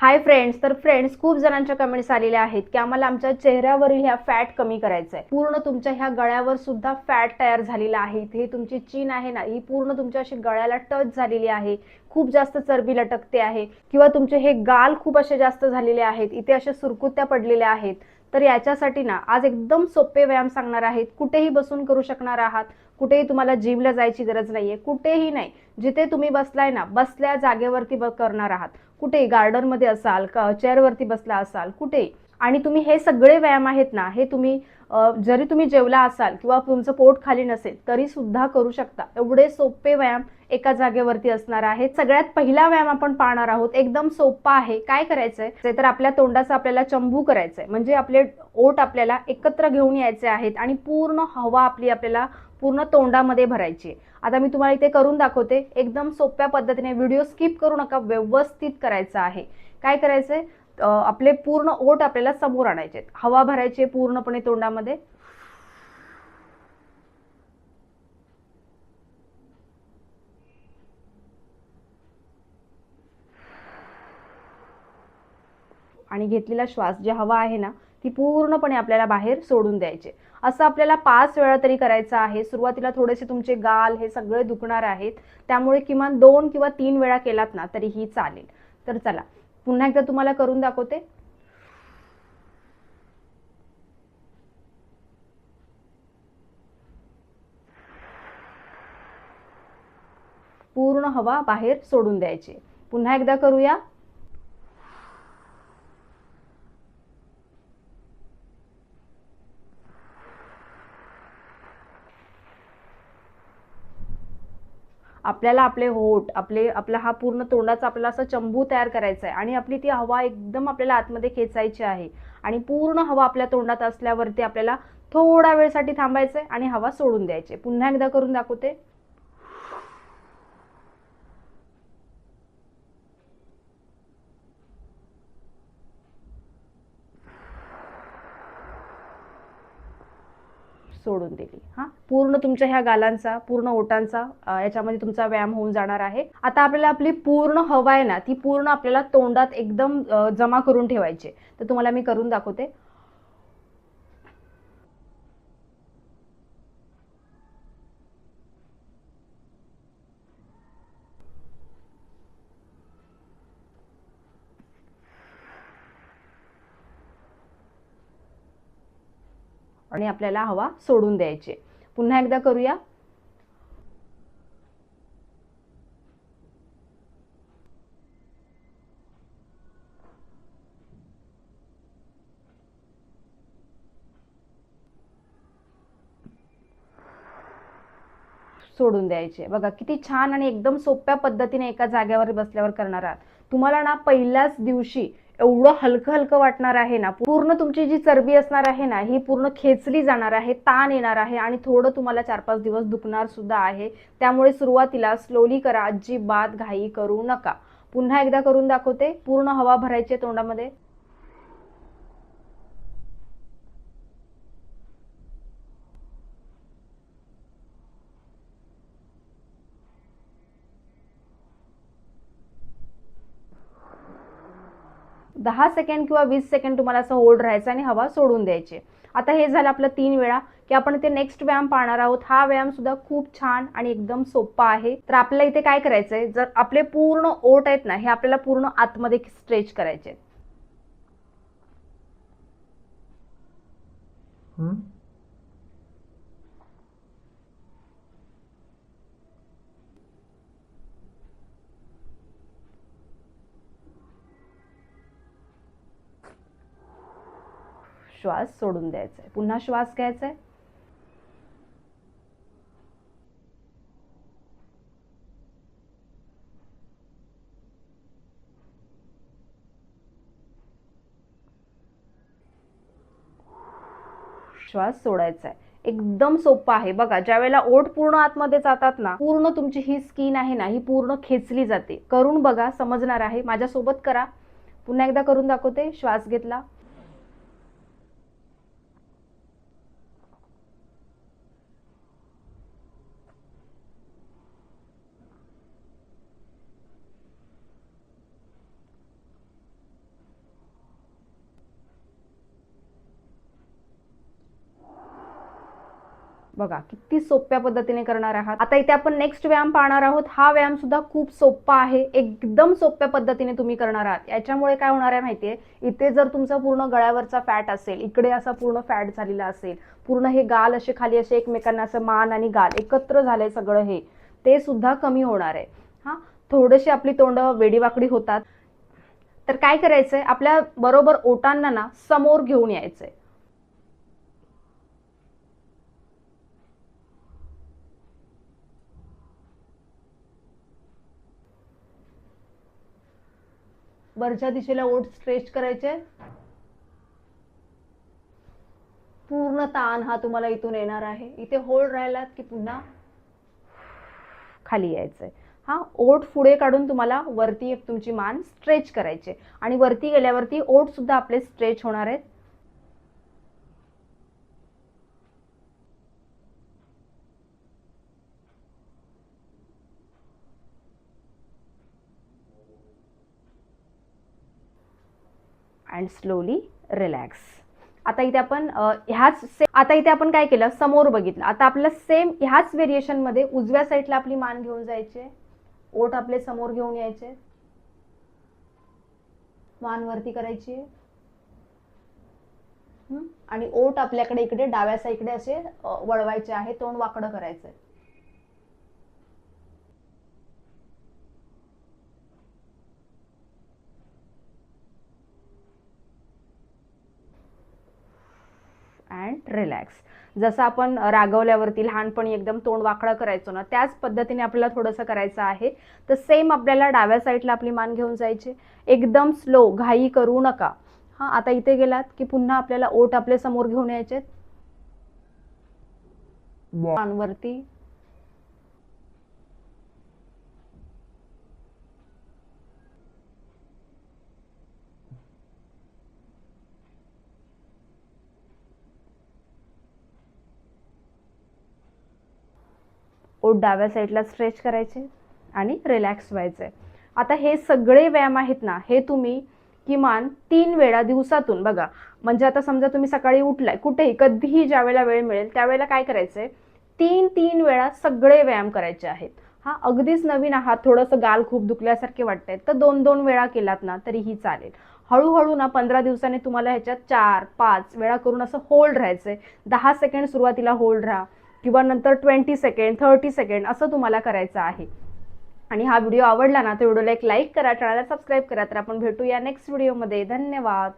Hi friends तर friends खूप जणांच्या कमेंट्स आलेल्या आहेत की आम्हाला आमच्या चेहऱ्यावरील ह्या फॅट कमी करायचं आहे पूर्ण तुमच्या ह्या गळ्यावर सुद्धा फॅट तयार झालेला आहे. हे तुमची चीन आहे ना ही पूर्ण तुमच्या अशी गळ्याला टच झालेली आहे. खूप जास्त चरबी लटकते आहे. किंवा तुमचे हे गाल खूप असे जास्त झालेले आहेत. इथे अशा सुरकुत्या पडलेल्या आहेत. तर याच्यासाठी ना आज एकदम सोपे व्यायाम सांगणार आहेत. कुठेही बसून करू शकणार आहात. कुठेही तुम्हाला जिमला जायची गरज नाहीये. कुठेही नाही. जिथे तुम्ही बसलाय ना बसल्या जागेवरती करणार आहात. कुठेही गार्डनमध्ये असाल का चेअरवरती बसला असाल कुठेही. आणि तुम्ही हे सगळे व्यायाम आहेत ना हे तुम्ही जरी तुम्ही जेवला असाल किंवा तुमचं पोट खाली नसेल तरी सुद्धा करू शकता. एवढे सोपे व्यायाम एका जागेवरती असणार आहेत. सगळ्यात पहिला व्यायाम आपण पाहणार आहोत एकदम सोपा आहे. काय करायचंय? ते तर आपल्या तोंडाचा आपल्याला चंबू करायचंय. म्हणजे आपले ओट आपल्याला एकत्र घेऊन यायचे आहेत आणि पूर्ण हवा आपली आपल्याला पूर्ण तोंडामध्ये भरायची आहे. आता मी तुम्हाला इथे करून दाखवते. एकदम सोप्या पद्धतीने व्हिडिओ स्किप करू नका व्यवस्थित करायचा आहे. काय करायचंय? आपले पूर्ण ओठ आपल्याला समोर आणायचे हवा भरायची पूर्णपणे तोंडामध्ये. आणि घेतलेला श्वास जी हवा आहे ना ती पूर्णपणे आपल्याला बाहेर सोडून द्यायचे असं आपल्याला पाच वेळा तरी करायचं आहे. सुरुवातीला थोडेसे तुमचे गाल हे सगळे दुखणार आहेत. त्यामुळे किमान दोन किंवा तीन वेळा केलात ना तरीही चालेल. तर चला पुन्हा एकदा तुम्हाला करून दाखवते. पूर्ण हवा बाहेर सोडून द्यायची. पुन्हा एकदा करूया. आपल्याला आपले होठ आपले आपला हा पूर्ण तोंडाचा आपल्याला असा चंबू तयार करायचा आहे आणि आपली ती हवा एकदम आपल्याला आतमध्ये खेचायची आहे. आणि पूर्ण हवा आपल्या तोंडात असल्यावरती आपल्याला थोडा वेळसाठी थांबायचंय आणि हवा सोडून द्यायची पुन्हा एकदा करून दाखवते. सोडून दिली. हा? पूर्ण तुमच्या ह्या गालांचा पूर्ण ओटांचा याच्यामध्ये तुमचा व्यायाम होऊन जाणार आहे. आता आपल्याला आपली पूर्ण हवा आहे ना ती पूर्ण आपल्याला तोंडात एकदम जमा करून ठेवायची तर तुम्हाला मी करून दाखवते. आणि आपल्याला हवा सोडून द्यायची. पुन्हा एकदा करूया. सोडून द्यायचे. बघा किती छान आणि एकदम सोप्या पद्धतीने एका जागेवर बसल्यावर करणार आहात. तुम्हाला ना पहिल्याच दिवशी एवढं हलकं हलकं वाटणार आहे ना पूर्ण तुमची जी चरबी असणार आहे ना ही पूर्ण खेचली जाणार आहे ताण येणार आहे आणि थोडं तुम्हाला चार पाच दिवस दुखणार सुद्धा आहे. त्यामुळे सुरुवातीला स्लोली करा अजिबात घाई करू नका. पुन्हा एकदा करून दाखवते पूर्ण हवा भरायची आहे तोंडामध्ये. दहा सेकंड किंवा वीस सेकंड तुम्हाला असं होल्ड राहायचं आणि हवा सोडून द्यायची. आता हे झालं आपलं तीन वेळा की आपण ते नेक्स्ट व्यायाम पाहणार आहोत. हा व्यायाम सुद्धा खूप छान आणि एकदम सोपा आहे. तर आपल्याला इथे काय करायचंय? जर आपले पूर्ण ओट आहेत ना हे आपल्याला पूर्ण आतमध्ये स्ट्रेच करायचे श्वास सोडून द्यायचा आहे. पुन्हा श्वास घ्यायचा आहे. श्वास सोडायचा आहे. एकदम सोपं आहे. बघा ज्या वेळेला ओठ पूर्ण आतमध्ये जातात ना पूर्ण तुमची ही स्किन आहे ना ही पूर्ण खेचली जाते. करून बघा समजणार आहे. माझ्यासोबत करा. पुन्हा एकदा करून दाखवते. श्वास घेतला. बघा किती सोप्या पद्धतीने करणार आहात. आता इथे आपण नेक्स्ट व्यायाम पाहणार आहोत. हा व्यायाम सुद्धा खूप सोपा आहे. एकदम सोप्या पद्धतीने तुम्ही करणार आहात. याच्यामुळे काय होणार आहे माहितीये? इथे जर तुमचा पूर्ण गळ्यावरचा फॅट असेल इकडे असा पूर्ण फॅट झालेला असेल पूर्ण हे गाल असे खाली असे एकमेकांना असं मान आणि गाल एकत्र झालंय सगळं हे ते सुद्धा कमी होणार आहे. हा? थोडेसे आपली तोंड वेडीवाकडी होतात. तर काय करायचंय? आपल्या बरोबर ओटांना ना समोर घेऊन यायचंय. वरच्या दिशेला ओठ स्ट्रेच करायचे. पूर्ण ताण हा तुम्हाला इथून येणार आहे. इथे होल्ड राहिलात की पुन्हा खाली यायचंय. हा ओठ पुढे काढून तुम्हाला वरती एक तुमची मान स्ट्रेच करायचे आणि वरती गेल्यावरती ओठ सुद्धा आपले स्ट्रेच होणार आहेत. अँड स्लोली रिलॅक्स आता इथे आपण ह्याच से- आता इथे आपण काय केलं? समोर बघितलं. आता आपल्याला सेम ह्याच व्हेरिएशनमध्ये उजव्या साईडला आपली मान घेऊन जायचे. ओठ आपले समोर घेऊन यायचे. मान वरती करायची. आणि ओठ आपल्याकडे इकडे डाव्या साईडकडे असे वळवायचे आहे तोंड वाकडं करायचंय. अँड रिलॅक्स जसं आपण रागवल्यावरती लहानपणी एकदम तोंड वाकडं करायचो ना त्याच पद्धतीने आपल्याला थोडंसं करायचं आहे. तर सेम आपल्याला डाव्या साईडला आपली मान घेऊन जायची. एकदम स्लो घाई करू नका. हां आता इथे गेलात की पुन्हा आपल्याला ओठ आपले समोर घेऊन यायचे मानवरती ओठ डाव्या साईडला स्ट्रेच करायचे आणि रिलॅक्स व्हायचे. आता हे सगळे व्यायाम आहेत ना हे तुम्ही किमान तीन वेळा दिवसातून बघा. म्हणजे आता समजा तुम्ही सकाळी उठलाय कुठेही कधीही ज्या वेळेला वेळ मिळेल त्यावेळेला काय करायचंय? तीन तीन वेळा सगळे व्यायाम करायचे आहेत. हा अगदीच नवीन आहात थोडंसं गाल खूप दुखल्यासारखे वाटतंय तर दोन दोन वेळा केलात ना तरीही चालेल. हळूहळू ना पंधरा दिवसांनी तुम्हाला ह्याच्यात चार पाच वेळा करून असं होल्ड राहायचंय. दहा सेकंड सुरुवातीला होल्ड राहा. किंवा नंतर ट्वेंटी सेकंड थर्टी सेकंड असं तुम्हाला करायचं आहे. आणि हा व्हिडिओ आवडला ना तर व्हिडिओला एक लाईक करा चॅनलला सबस्क्राईब करा. तर आपण भेटूया नेक्स्ट व्हिडिओमध्ये धन्यवाद.